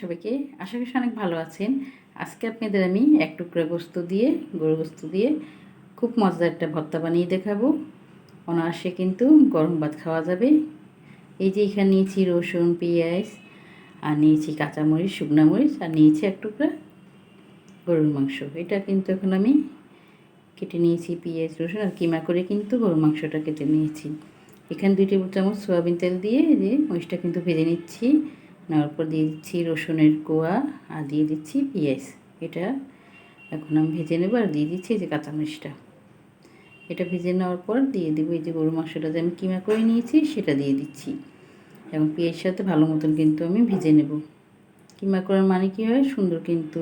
সবাইকে। আশা করি অনেক ভালো আছেন। আজকে আপনাদের আমি এক টুকরা গোস্ত দিয়ে গরু গোস্ত দিয়ে খুব মজাদার একটা ভর্তা বানিয়ে দেখাবো। অনায়াসে কিন্তু গরম ভাত খাওয়া যাবে। এই যে এখানে নিয়েছি রসুন, পেঁয়াজ, আর নিয়েছি কাঁচামরিচ, শুকনো মরিচ, আর নিয়েছি এক টুকরা গরুর মাংস। এটা কিন্তু এখন আমি কেটে নিয়েছি পেঁয়াজ, রসুন, আর কিমা করে কিন্তু গরুর মাংসটা কেটে নিয়েছি। এখানে দুই টেবিল চামচ সোয়াবিন তেল দিয়ে যে মরিচটা কিন্তু ভেজে নিচ্ছি। নেওয়ার পর দিয়ে দিচ্ছি রসুনের কোয়া আর দিয়ে দিচ্ছি পেঁয়াজ। এটা এখন আমি ভেজে নেব আর দিয়ে দিচ্ছি এই যে কাঁচামরিচটা। এটা ভেজে নেওয়ার পর দিয়ে দেবো এই যে গরু মাংসটা যে আমি কিমা করে নিয়েছি সেটা দিয়ে দিচ্ছি। এবং পেঁয়াজের সাথে ভালো মতন কিন্তু আমি ভেজে নেব। কিমা করার মানে কী হয়? সুন্দর কিন্তু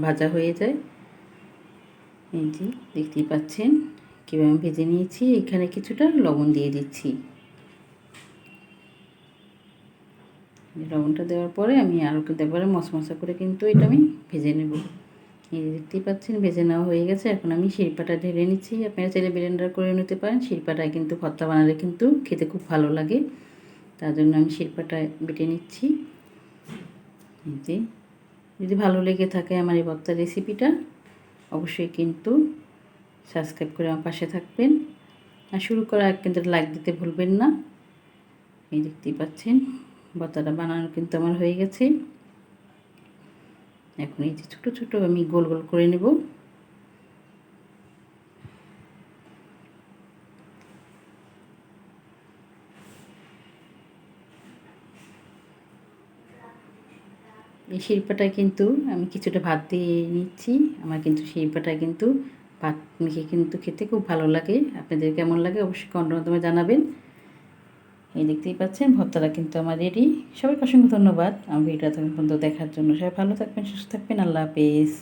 ভাজা হয়ে যায়। এই যে দেখতেই পাচ্ছেন, কীভাবে আমি ভেজে নিয়েছি। এখানে কিছুটা লবণ দিয়ে দিচ্ছি। লবণটা দেওয়ার পরে আমি আরও কিন্তু একবারে মশমশা করে কিন্তু এটা আমি ভেজে নেব। এই দেখতেই পাচ্ছেন, ভেজে নেওয়া হয়ে গেছে। এখন আমি শিরপাটা ঢেলে নিচ্ছি। আপনারা চাইলে ব্লেন্ডার করে নিতে পারেন। শিরপাটায় কিন্তু ভর্তা বানালে কিন্তু খেতে খুব ভালো লাগে। তার জন্য আমি শিরপাটা বেটে নিচ্ছি। যে, যদি ভালো লেগে থাকে আমার এই ভর্তা রেসিপিটা অবশ্যই কিন্তু সাবস্ক্রাইব করে আমার পাশে থাকবেন। আর শুরু করা কিন্তু লাইক দিতে ভুলবেন না। এই দেখতেই পাচ্ছেন। ভর্তাটা বানানো কিন্তু আমার হয়ে গেছে। এখন এই যে ছোটো ছোটো আমি গোল গোল করে নেব। এই শিল্পাটায় কিন্তু আমি কিছুটা ভাত দিয়ে নিচ্ছি। আমার কিন্তু শিল্পাটায় কিন্তু ভাত মেখে কিন্তু খেতে খুব ভালো লাগে। আপনাদের কেমন লাগে অবশ্যই কমেন্টের জানাবেন। এই দেখতেই পাচ্ছেন ভর্তাটা কিন্তু আমার রেডি সবাইকে অসংখ্য ধন্যবাদ। আমার ভিডিওটা পর্যন্ত দেখার জন্য সবাই ভালো থাকবেন, সুস্থ থাকবেন। আল্লাহ হাফেজ।